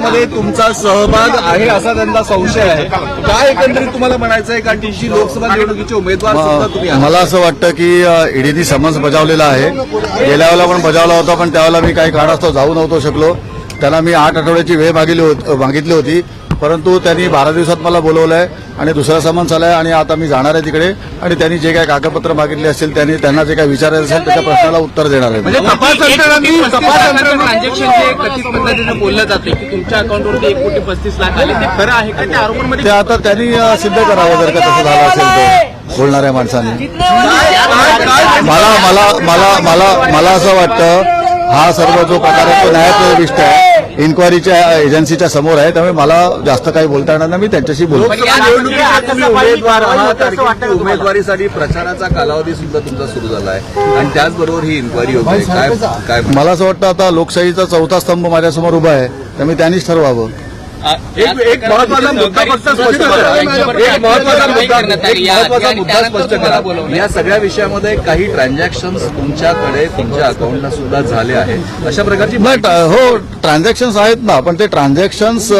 याच्यामध्ये तुमचा सहभाग आहे असा त्यांचा संशय आहे. काय एकंदरीत तुम्हाला म्हणायचं आहे कारण टीशी लोकसभा निवडणुकीचे उमेदवार सुद्धा तुम्ही आहात. मला असं वाटतं की ईडीनी समन्स बजावलेला आहे. गेल्या वेळेला पण बजावला होता पण त्यावेळेला मी काही कारणास्तव जाऊ नव्हतो शकलो. त्यांना मी आठ आठवड्याची वेळ मागितली होत- मागितली होती. परंतु त्यांनी बारा दिवसात मला बोलवलं आहे आणि दुसरा समन्स आलाय आणि आता मी जाणार आहे तिकडे आणि त्यांनी जे काही कागदपत्र मागितले असतील त्यांनी त्यांना जे काही विचारायचं असेल त्याच्या प्रश्नाला उत्तर देणार आहे म्हणजे बोललं जाते की तुमच्या अकाउंटवरती एक कोटी पस्तीस लाख आले ते खरं आहे का त्या आरोपांमध्ये ते आता त्यांनी सिद्ध करावं जर का तसं झालं असेल तर बोलणाऱ्या माणसांनी मला मला मला मला मला असं वाटतं हा सर्व जो प्रकार आहे तो न्यायप्रविष्ट आहे इन्क्वायरीच्या एजन्सीच्या समोर आहे त्यामुळे मला जास्त काही बोलता येणार नाही. मी त्यांच्याशी बोलतो उमेदवारीसाठी प्रचाराचा कालावधी सुद्धा तुमचा सुरू झाला आहे आणि त्याचबरोबर ही इन्क्वायरी होते. काय काय मला असं वाटतं आता लोकशाहीचा चौथा स्तंभ माझ्यासमोर उभा आहे त्यामुळे त्यांनीच ठरवावं. एक एक महत्त्वाचा मुद्दा फक्त स्पष्ट करा. एक महत्त्वाचा मुद्दा एक महत्त्वाचा मुद्दा स्पष्ट करा. या सगळ्या विषयामध्ये काही ट्रान्झॅक्शन तुमच्याकडे तुमच्या अकाउंटला सुद्धा झाले आहेत. अशा प्रकारची हो ट्रान्झॅक्शन्स आहेत ना पण ते ट्रान्झॅक्शन्स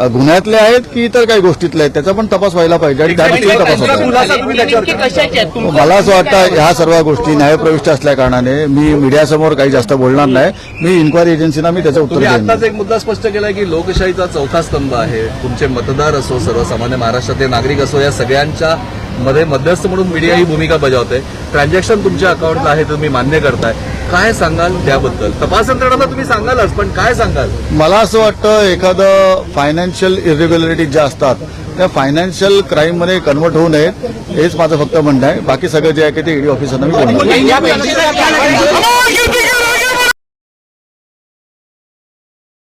गुन्ह्यातले आहेत की इतर काही गोष्टीतले आहेत? त्याचा पण तपास व्हायला पाहिजे आणि त्या दृष्टीने तपास होता. मला असं वाटतं ह्या सर्व गोष्टी न्यायप्रविष्ट असल्या कारणाने मी मीडियासमोर काही जास्त बोलणार नाही. मी इन्क्वायरी एजन्सीना मी त्याचं उत्तर देईन. आताच एक मुद्दा स्पष्ट केलाय की लोकशाहीचा चौथा स्तंभ आहे. तुमचे मतदार असो सर्वसामान्य महाराष्ट्रातले नागरिक असो या सगळ्यांच्या मध्ये मध्यस्थ म्हणून मीडिया ही भूमिका बजावते. ट्रान्झॅक्शन तुमच्या अकाउंटला आहे तुम्ही मान्य करताय. काय सांगाल त्याबद्दल? तपास यंत्रणा तुम्ही सांगालच पण काय सांगाल? मला असं वाटतं एखादं फायनान्शियल इरेग्युलरिटीज ज्या असतात त्या फायनान्शियल क्राईममध्ये कन्वर्ट होऊ नयेत हेच माझं फक्त म्हणणं आहे. बाकी सगळं जे आहे की ते ईडी ऑफिसरना मी बँकेच्या